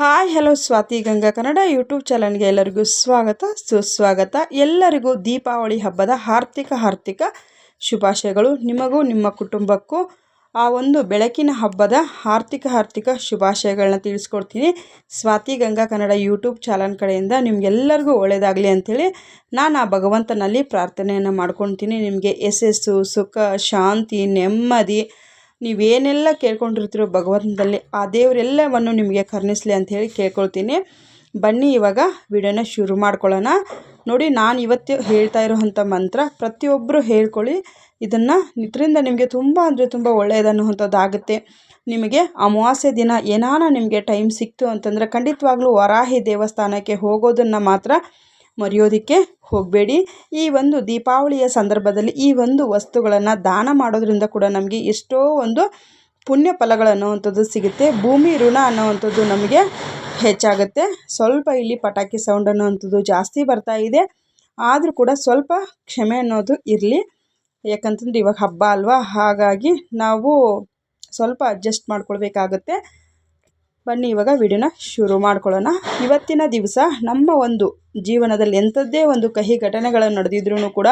Hi, hello Swathi Ganga Kannada YouTube ಚಾನಲ್ಗೆ ಎಲ್ಲರಿಗೂ ಸ್ವಾಗತ, ಸುಸ್ವಾಗತ. ಎಲ್ಲರಿಗೂ ದೀಪಾವಳಿ ಹಬ್ಬದ ಆರ್ಥಿಕ ಆರ್ಥಿಕ ಶುಭಾಶಯಗಳು. ನಿಮಗೂ, ನಿಮ್ಮ ಕುಟುಂಬಕ್ಕೂ ಆ ಒಂದು ಬೆಳಕಿನ ಹಬ್ಬದ ಆರ್ಥಿಕ ಆರ್ಥಿಕ ಶುಭಾಶಯಗಳನ್ನ ತಿಳಿಸ್ಕೊಡ್ತೀನಿ. ಸ್ವಾತಿ ಗಂಗಾ ಕನ್ನಡ ಯೂಟ್ಯೂಬ್ ಚಾನಲ್ ಕಡೆಯಿಂದ ನಿಮಗೆಲ್ಲರಿಗೂ ಒಳ್ಳೆಯದಾಗಲಿ ಅಂಥೇಳಿ ನಾನು ಆ ಭಗವಂತನಲ್ಲಿ ಪ್ರಾರ್ಥನೆಯನ್ನು ಮಾಡ್ಕೊತೀನಿ ನಿಮಗೆ ಯಶಸ್ಸು ಸುಖ, ಶಾಂತಿ, ನೆಮ್ಮದಿ ನೀವೇನೆಲ್ಲ ಕೇಳ್ಕೊಂಡಿರ್ತೀರೋ ಭಗವಂತನಲ್ಲಿ ಆ ದೇವರೆಲ್ಲವನ್ನು ನಿಮಗೆ ಕರುಣಿಸ್ಲಿ ಅಂತ ಹೇಳಿ ಕೇಳ್ಕೊಳ್ತೀನಿ. ಬನ್ನಿ ಇವಾಗ ವಿಡಿಯೋನ ಶುರು ಮಾಡ್ಕೊಳ್ಳೋಣ. ನೋಡಿ, ನಾನು ಇವತ್ತು ಹೇಳ್ತಾ ಇರೋವಂಥ ಮಂತ್ರ ಪ್ರತಿಯೊಬ್ಬರು ಹೇಳ್ಕೊಳ್ಳಿ. ಇದನ್ನು ಇದರಿಂದ ನಿಮಗೆ ತುಂಬ ಅಂದರೆ ತುಂಬ ಒಳ್ಳೆಯದನ್ನುವಂಥದ್ದಾಗುತ್ತೆ ನಿಮಗೆ ಅಮಾವಾಸ್ಯೆ ದಿನ ಏನಾನ ನಿಮಗೆ ಟೈಮ್ ಸಿಕ್ತು ಅಂತಂದರೆ ಖಂಡಿತವಾಗ್ಲೂ ವರಾಹಿ ದೇವಸ್ಥಾನಕ್ಕೆ ಹೋಗೋದನ್ನು ಮಾತ್ರ ಮರೆಯೋದಕ್ಕೆ ಹೋಗಬೇಡಿ. ಈ ಒಂದು ದೀಪಾವಳಿಯ ಸಂದರ್ಭದಲ್ಲಿ ಈ ಒಂದು ವಸ್ತುಗಳನ್ನು ದಾನ ಮಾಡೋದ್ರಿಂದ ಕೂಡ ನಮಗೆ ಎಷ್ಟೋ ಒಂದು ಪುಣ್ಯ ಫಲಗಳು ಅನ್ನುವಂಥದ್ದು ಸಿಗುತ್ತೆ. ಭೂಮಿ ಋಣ ಅನ್ನೋವಂಥದ್ದು ನಮಗೆ ಹೆಚ್ಚಾಗುತ್ತೆ. ಸ್ವಲ್ಪ ಇಲ್ಲಿ ಪಟಾಕಿ ಸೌಂಡ್ ಅನ್ನುವಂಥದ್ದು ಜಾಸ್ತಿ ಬರ್ತಾ ಇದೆ. ಆದರೂ ಕೂಡ ಸ್ವಲ್ಪ ಕ್ಷಮೆ ಅನ್ನೋದು ಇರಲಿ. ಯಾಕಂತಂದ್ರೆ ಇವಾಗ ಹಬ್ಬ ಅಲ್ವಾ? ಹಾಗಾಗಿ ನಾವು ಸ್ವಲ್ಪ ಅಡ್ಜಸ್ಟ್ ಮಾಡ್ಕೊಳ್ಬೇಕಾಗತ್ತೆ. ಬನ್ನಿ, ಇವಾಗ ವಿಡಿಯೋನ ಶುರು ಮಾಡ್ಕೊಳ್ಳೋಣ. ಇವತ್ತಿನ ದಿವಸ ನಮ್ಮ ಒಂದು ಜೀವನದಲ್ಲಿ ಎಂಥದ್ದೇ ಒಂದು ಕಹಿ ಘಟನೆಗಳು ನಡೆದಿದ್ರೂ ಕೂಡ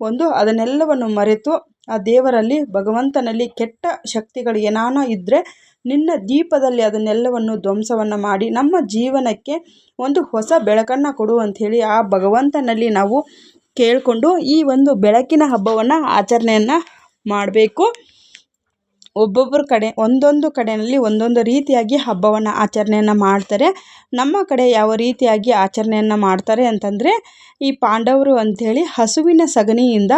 ಒಂದು ಅದನ್ನೆಲ್ಲವನ್ನು ಮರೆತು ಆ ದೇವರಲ್ಲಿ ಭಗವಂತನಲ್ಲಿ ಕೆಟ್ಟ ಶಕ್ತಿಗಳು ಏನಾನೋ ಇದ್ದರೆ ನಿನ್ನ ದೀಪದಲ್ಲಿ ಅದನ್ನೆಲ್ಲವನ್ನು ಧ್ವಂಸವನ್ನು ಮಾಡಿ ನಮ್ಮ ಜೀವನಕ್ಕೆ ಒಂದು ಹೊಸ ಬೆಳಕನ್ನು ಕೊಡು ಅಂಥೇಳಿ ಆ ಭಗವಂತನಲ್ಲಿ ನಾವು ಕೇಳಿಕೊಂಡು ಈ ಒಂದು ಬೆಳಕಿನ ಹಬ್ಬವನ್ನು ಆಚರಣೆಯನ್ನು ಮಾಡಬೇಕು. ಒಬ್ಬೊಬ್ಬರ ಕಡೆ, ಒಂದೊಂದು ಕಡೆಯಲ್ಲಿ ಒಂದೊಂದು ರೀತಿಯಾಗಿ ಹಬ್ಬವನ್ನು ಆಚರಣೆಯನ್ನು ಮಾಡ್ತಾರೆ. ನಮ್ಮ ಕಡೆ ಯಾವ ರೀತಿಯಾಗಿ ಆಚರಣೆಯನ್ನು ಮಾಡ್ತಾರೆ ಅಂತಂದರೆ, ಈ ಪಾಂಡವರು ಅಂಥೇಳಿ ಹಸುವಿನ ಸಗಣಿಯಿಂದ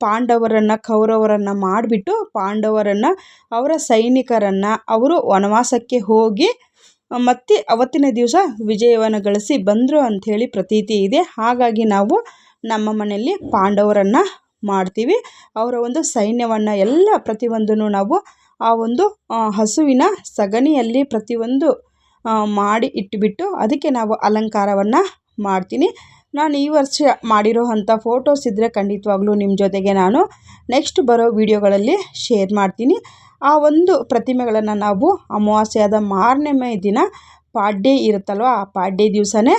ಪಾಂಡವರನ್ನು, ಕೌರವರನ್ನು ಮಾಡಿಬಿಟ್ಟು ಪಾಂಡವರನ್ನು, ಅವರ ಸೈನಿಕರನ್ನು, ಅವರು ವನವಾಸಕ್ಕೆ ಹೋಗಿ, ಮತ್ತೆ ಅವತ್ತಿನ ದಿವಸ ವಿಜಯವನ್ನು ಗಳಿಸಿ ಬಂದರು ಅಂಥೇಳಿ ಪ್ರತೀತಿ ಇದೆ. ಹಾಗಾಗಿ ನಾವು ನಮ್ಮ ಮನೆಯಲ್ಲಿ ಪಾಂಡವರನ್ನು ಮಾಡ್ತೀವಿ. ಅವರ ಒಂದು ಸೈನ್ಯವನ್ನು ಎಲ್ಲ ಪ್ರತಿಯೊಂದನ್ನು ನಾವು ಆ ಒಂದು ಹಸುವಿನ ಸಗಣಿಯಲ್ಲಿ ಪ್ರತಿಯೊಂದು ಮಾಡಿ ಇಟ್ಟುಬಿಟ್ಟು ಅದಕ್ಕೆ ನಾವು ಅಲಂಕಾರವನ್ನು ಮಾಡ್ತೀನಿ. ನಾನು ಈ ವರ್ಷ ಮಾಡಿರೋ ಅಂಥ ಫೋಟೋಸ್ ಇದ್ದರೆ ಖಂಡಿತವಾಗ್ಲೂ ನಿಮ್ಮ ಜೊತೆಗೆ ನಾನು ನೆಕ್ಸ್ಟ್ ಬರೋ ವೀಡಿಯೋಗಳಲ್ಲಿ ಶೇರ್ ಮಾಡ್ತೀನಿ. ಆ ಒಂದು ಪ್ರತಿಮೆಗಳನ್ನು ನಾವು ಅಮಾವಾಸ್ಯೆಯಾದ ಮಾರನೇ ದಿನ ಪಾಡ್ಯೆ ಇರುತ್ತಲ್ವ, ಆ ಪಾಡ್ಯೆ ದಿವಸನೇ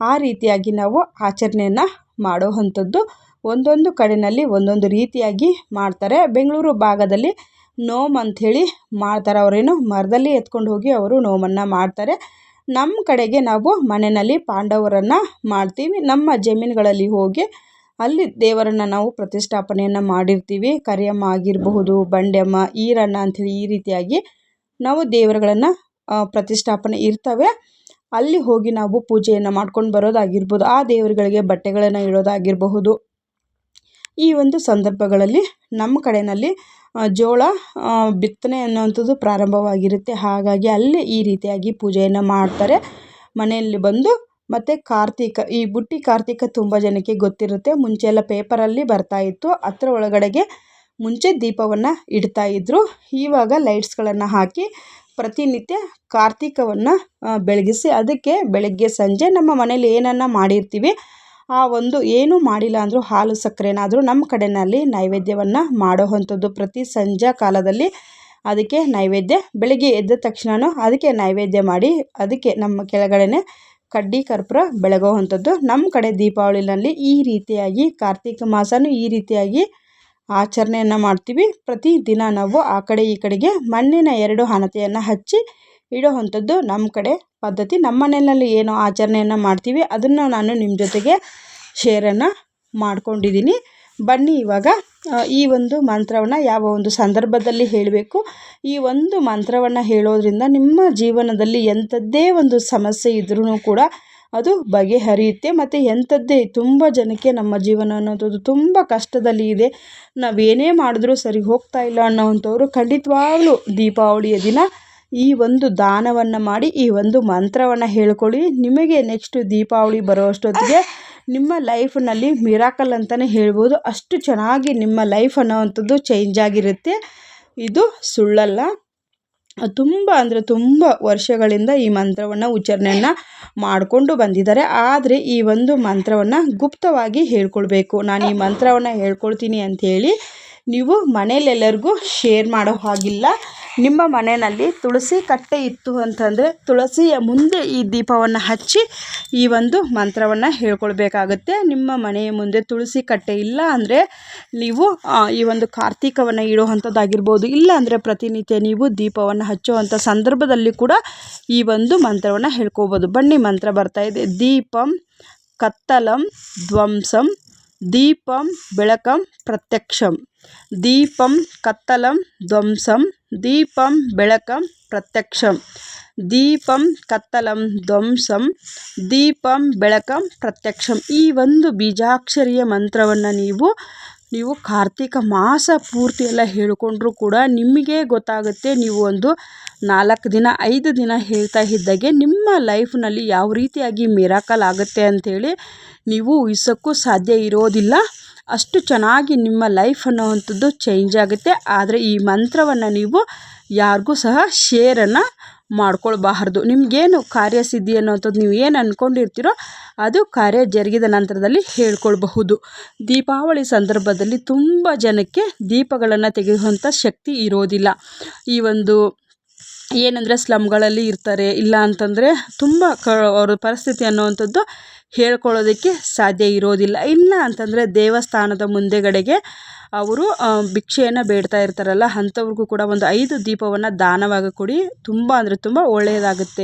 ಆ ರೀತಿಯಾಗಿ ನಾವು ಆಚರಣೆಯನ್ನು ಮಾಡೋ ಅಂಥದ್ದು. ಒಂದೊಂದು ಕಡೆಯಲ್ಲಿ ಒಂದೊಂದು ರೀತಿಯಾಗಿ ಮಾಡ್ತಾರೆ. ಬೆಂಗಳೂರು ಭಾಗದಲ್ಲಿ ನೋಮ್ ಅಂಥೇಳಿ ಮಾಡ್ತಾರೆ. ಅವರೇನು ಮರದಲ್ಲಿ ಎತ್ಕೊಂಡು ಹೋಗಿ ಅವರು ನೋಮನ್ನು ಮಾಡ್ತಾರೆ. ನಮ್ಮ ಕಡೆಗೆ ನಾವು ಮನೆಯಲ್ಲಿ ಪಾಂಡವರನ್ನು ಮಾಡ್ತೀವಿ. ನಮ್ಮ ಜಮೀನುಗಳಲ್ಲಿ ಹೋಗಿ ಅಲ್ಲಿ ದೇವರನ್ನು ನಾವು ಪ್ರತಿಷ್ಠಾಪನೆಯನ್ನು ಮಾಡಿರ್ತೀವಿ. ಕರಿಯಮ್ಮ ಆಗಿರಬಹುದು ಬಂಡೆಮ್ಮ ಈರಣ್ಣ ಅಂಥೇಳಿ ಈ ರೀತಿಯಾಗಿ ನಾವು ದೇವರುಗಳನ್ನು ಪ್ರತಿಷ್ಠಾಪನೆ ಇರ್ತವೆ. ಅಲ್ಲಿ ಹೋಗಿ ನಾವು ಪೂಜೆಯನ್ನು ಮಾಡ್ಕೊಂಡು ಬರೋದಾಗಿರ್ಬೋದು. ಆ ದೇವರುಗಳಿಗೆ ಬಟ್ಟೆಗಳನ್ನು ಇಡೋದಾಗಿರಬಹುದು. ಈ ಒಂದು ಸಂದರ್ಭಗಳಲ್ಲಿ ನಮ್ಮ ಕಡೆಯಲ್ಲಿ ಜೋಳ ಬಿತ್ತನೆ ಅನ್ನುವಂಥದ್ದು ಪ್ರಾರಂಭವಾಗಿರುತ್ತೆ. ಹಾಗಾಗಿ ಅಲ್ಲಿ ಈ ರೀತಿಯಾಗಿ ಪೂಜೆಯನ್ನು ಮಾಡ್ತಾರೆ. ಮನೆಯಲ್ಲಿ ಬಂದು ಮತ್ತು ಕಾರ್ತಿಕ, ಈ ಬುಟ್ಟಿ ಕಾರ್ತಿಕ ತುಂಬ ಜನಕ್ಕೆ ಗೊತ್ತಿರುತ್ತೆ. ಮುಂಚೆ ಎಲ್ಲ ಪೇಪರಲ್ಲಿ ಬರ್ತಾಯಿತ್ತು ಅದರ ಒಳಗಡೆಗೆ ಮುಂಚೆ ದೀಪವನ್ನು ಇಡ್ತಾಯಿದ್ರು ಇವಾಗ ಲೈಟ್ಸ್ಗಳನ್ನು ಹಾಕಿ ಪ್ರತಿನಿತ್ಯ ಕಾರ್ತಿಕವನ್ನು ಬೆಳಗಿಸಿ, ಅದಕ್ಕೆ ಬೆಳಗ್ಗೆ ಸಂಜೆ ನಮ್ಮ ಮನೇಲಿ ಏನನ್ನು ಮಾಡಿರ್ತೀವಿ ಆ ಒಂದು ಏನೂ ಮಾಡಿಲ್ಲ ಅಂದರೂ ಹಾಲು ಸಕ್ಕರೆನಾದರೂ ನಮ್ಮ ಕಡೆಯಲ್ಲಿ ನೈವೇದ್ಯವನ್ನು ಮಾಡೋ ಅಂಥದ್ದು ಪ್ರತಿ ಸಂಜೆ ಕಾಲದಲ್ಲಿ ಅದಕ್ಕೆ ನೈವೇದ್ಯ. ಬೆಳಗ್ಗೆ ಎದ್ದ ತಕ್ಷಣ ಅದಕ್ಕೆ ನೈವೇದ್ಯ ಮಾಡಿ ಅದಕ್ಕೆ ನಮ್ಮ ಕೆಳಗಡೆನೆ ಕಡ್ಡಿ ಕರ್ಪೂರ ಬೆಳಗೋ ಅಂಥದ್ದು. ನಮ್ಮ ಕಡೆ ದೀಪಾವಳಿನಲ್ಲಿ ಈ ರೀತಿಯಾಗಿ ಕಾರ್ತಿಕ ಮಾಸನೂ ಈ ರೀತಿಯಾಗಿ ಆಚರಣೆಯನ್ನು ಮಾಡ್ತೀವಿ. ಪ್ರತಿ ದಿನ ನಾವು ಆ ಕಡೆ ಈ ಕಡೆಗೆ ಮಣ್ಣಿನ ಎರಡು ಹಣತೆಯನ್ನು ಹಚ್ಚಿ ಇಡೋ ಅಂಥದ್ದು ನಮ್ಮ ಕಡೆ ಪದ್ಧತಿ. ನಮ್ಮ ಮನೆಯಲ್ಲಿ ಏನು ಆಚರಣೆಯನ್ನು ಮಾಡ್ತೀವಿ. ಅದನ್ನು ನಾನು ನಿಮ್ಮ ಜೊತೆಗೆ ಶೇರನ್ನು ಮಾಡ್ಕೊಂಡಿದ್ದೀನಿ ಬನ್ನಿ ಇವಾಗ ಈ ಒಂದು ಮಂತ್ರವನ್ನು ಯಾವ ಒಂದು ಸಂದರ್ಭದಲ್ಲಿ ಹೇಳಬೇಕು. ಈ ಒಂದು ಮಂತ್ರವನ್ನು ಹೇಳೋದ್ರಿಂದ ನಿಮ್ಮ ಜೀವನದಲ್ಲಿ ಎಂಥದ್ದೇ ಒಂದು ಸಮಸ್ಯೆ ಇದ್ರೂ ಕೂಡ ಅದು ಬಗೆಹರಿಯುತ್ತೆ. ಮತ್ತು ಎಂಥದ್ದೇ ತುಂಬ ಜನಕ್ಕೆ ನಮ್ಮ ಜೀವನ ಅನ್ನೋದು ತುಂಬ ಕಷ್ಟದಲ್ಲಿ ಇದೆ. ನಾವೇನೇ ಮಾಡಿದ್ರೂ ಸರಿ ಹೋಗ್ತಾ ಇಲ್ಲ ಅನ್ನೋವಂಥವ್ರು ಖಂಡಿತವಾಗ್ಲೂ ದೀಪಾವಳಿಯ ದಿನ ಈ ಒಂದು ದಾನವನ್ನು ಮಾಡಿ, ಈ ಒಂದು ಮಂತ್ರವನ್ನು ಹೇಳ್ಕೊಳ್ಳಿ. ನಿಮಗೆ ನೆಕ್ಸ್ಟ್ ದೀಪಾವಳಿ ಬರೋ ಅಷ್ಟೊತ್ತಿಗೆ ನಿಮ್ಮ ಲೈಫ್ನಲ್ಲಿ ಮಿರಾಕಲ್ ಅಂತಲೇ ಹೇಳ್ಬೋದು. ಅಷ್ಟು ಚೆನ್ನಾಗಿ ನಿಮ್ಮ ಲೈಫ್ ಅನ್ನೋವಂಥದ್ದು ಚೇಂಜ್ ಆಗಿರುತ್ತೆ. ಇದು ಸುಳ್ಳಲ್ಲ. ತುಂಬ ಅಂದರೆ ತುಂಬ ವರ್ಷಗಳಿಂದ ಈ ಮಂತ್ರವನ್ನು ಉಚ್ಚಾರಣೆಯನ್ನು ಮಾಡಿಕೊಂಡು ಬಂದಿದ್ದಾರೆ. ಆದರೆ ಈ ಒಂದು ಮಂತ್ರವನ್ನು ಗುಪ್ತವಾಗಿ ಹೇಳ್ಕೊಳ್ಬೇಕು. ನಾನು ಈ ಮಂತ್ರವನ್ನು ಹೇಳ್ಕೊಳ್ತೀನಿ ಅಂಥೇಳಿ ನೀವು ಮನೇಲೆಲ್ಲರಿಗೂ ಶೇರ್ ಮಾಡೋ ಹಾಗಿಲ್ಲ. ನಿಮ್ಮ ಮನೆಯಲ್ಲಿ ತುಳಸಿ ಕಟ್ಟೆ ಇತ್ತು ಅಂತಂದರೆ ತುಳಸಿಯ ಮುಂದೆ ಈ ದೀಪವನ್ನು ಹಚ್ಚಿ ಈ ಒಂದು ಮಂತ್ರವನ್ನು ಹೇಳ್ಕೊಳ್ಬೇಕಾಗುತ್ತೆ. ನಿಮ್ಮ ಮನೆಯ ಮುಂದೆ ತುಳಸಿ ಕಟ್ಟೆ ಇಲ್ಲ ಅಂದರೆ ನೀವು ಈ ಒಂದು ಕಾರ್ತೀಕವನ್ನು ಇಡುವಂಥದ್ದಾಗಿರ್ಬೋದು. ಇಲ್ಲ ಅಂದರೆ ಪ್ರತಿನಿತ್ಯ ನೀವು ದೀಪವನ್ನು ಹಚ್ಚುವಂಥ ಸಂದರ್ಭದಲ್ಲಿ ಕೂಡ ಈ ಒಂದು ಮಂತ್ರವನ್ನು ಹೇಳ್ಕೋಬೋದು ಬನ್ನಿ, ಮಂತ್ರ ಬರ್ತಾ ಇದೆ. ದೀಪಂ ಕತ್ತಲಂ ಧ್ವಂಸಂ ದೀಪಂ ಬೆಳಕಂ ಪ್ರತ್ಯಕ್ಷಂ. ದೀಪಂ ಕತ್ತಲಂ ಧ್ವಂಸಂ. ದೀಪಂ ಬೆಳಕಂ ಪ್ರತ್ಯಕ್ಷಂ. ದೀಪಂ ಕತ್ತಲಂ ಧ್ವಂಸಂ. ದೀಪಂ ಬೆಳಕಂ ಪ್ರತ್ಯಕ್ಷಂ. ಈ ಒಂದು ಬೀಜಾಕ್ಷರಿಯ ಮಂತ್ರವನ್ನು ನೀವು ನೀವು ಕಾರ್ತಿಕ ಮಾಸ ಪೂರ್ತಿ ಎಲ್ಲ ಹೇಳಿಕೊಂಡ್ರೂ ಕೂಡ ನಿಮಗೆ ಗೊತ್ತಾಗುತ್ತೆ. ನೀವು ಒಂದು ನಾಲ್ಕು ದಿನ, ಐದು ದಿನ ಹೇಳ್ತಾ ಇದ್ದಾಗೆ ನಿಮ್ಮ ಲೈಫ್ನಲ್ಲಿ ಯಾವ ರೀತಿಯಾಗಿ ಮಿರಾಕಲ್ ಆಗುತ್ತೆ ಅಂಥೇಳಿ ನೀವು ಉಹಿಸೋಕ್ಕೂ ಸಾಧ್ಯ ಇರೋದಿಲ್ಲ. ಅಷ್ಟು ಚೆನ್ನಾಗಿ ನಿಮ್ಮ ಲೈಫ್ ಅನ್ನೋವಂಥದ್ದು ಚೇಂಜ್ ಆಗುತ್ತೆ. ಆದರೆ ಈ ಮಂತ್ರವನ್ನು ನೀವು ಯಾರಿಗೂ ಸಹ ಶೇರನ್ನು ಮಾಡ್ಕೊಳ್ಬಾರ್ದು. ನಿಮಗೇನು ಕಾರ್ಯಸಿದ್ಧಿ ಅನ್ನೋಂಥದ್ದು ನೀವು ಏನು ಅಂದ್ಕೊಂಡಿರ್ತೀರೋ ಅದು ಕಾರ್ಯ ಜರುಗಿದ ನಂತರದಲ್ಲಿ ಹೇಳ್ಕೊಳ್ಬಹುದು. ದೀಪಾವಳಿ ಸಂದರ್ಭದಲ್ಲಿ ತುಂಬ ಜನಕ್ಕೆ ದೀಪಗಳನ್ನು ತೆಗೆಯುವಂಥ ಶಕ್ತಿ ಇರೋದಿಲ್ಲ. ಈ ಒಂದು ಏನಂದರೆ ಸ್ಲಮ್ಗಳಲ್ಲಿ ಇರ್ತಾರೆ, ಇಲ್ಲ ಅಂತಂದರೆ ತುಂಬ ಕ, ಅವ್ರ ಪರಿಸ್ಥಿತಿ ಅನ್ನುವಂಥದ್ದು ಹೇಳ್ಕೊಳ್ಳೋದಕ್ಕೆ ಸಾಧ್ಯ ಇರೋದಿಲ್ಲ. ಇಲ್ಲ ಅಂತಂದರೆ ದೇವಸ್ಥಾನದ ಮುಂದೆಗಡೆಗೆ ಅವರು ಭಿಕ್ಷೆಯನ್ನು ಬೇಡ್ತಾ ಇರ್ತಾರಲ್ಲ, ಅಂಥವ್ರಿಗೂ ಕೂಡ ಒಂದು ಐದು ದೀಪವನ್ನು ದಾನವಾಗಿ ಕೊಡಿ, ತುಂಬ ಅಂದರೆ ತುಂಬ ಒಳ್ಳೆಯದಾಗುತ್ತೆ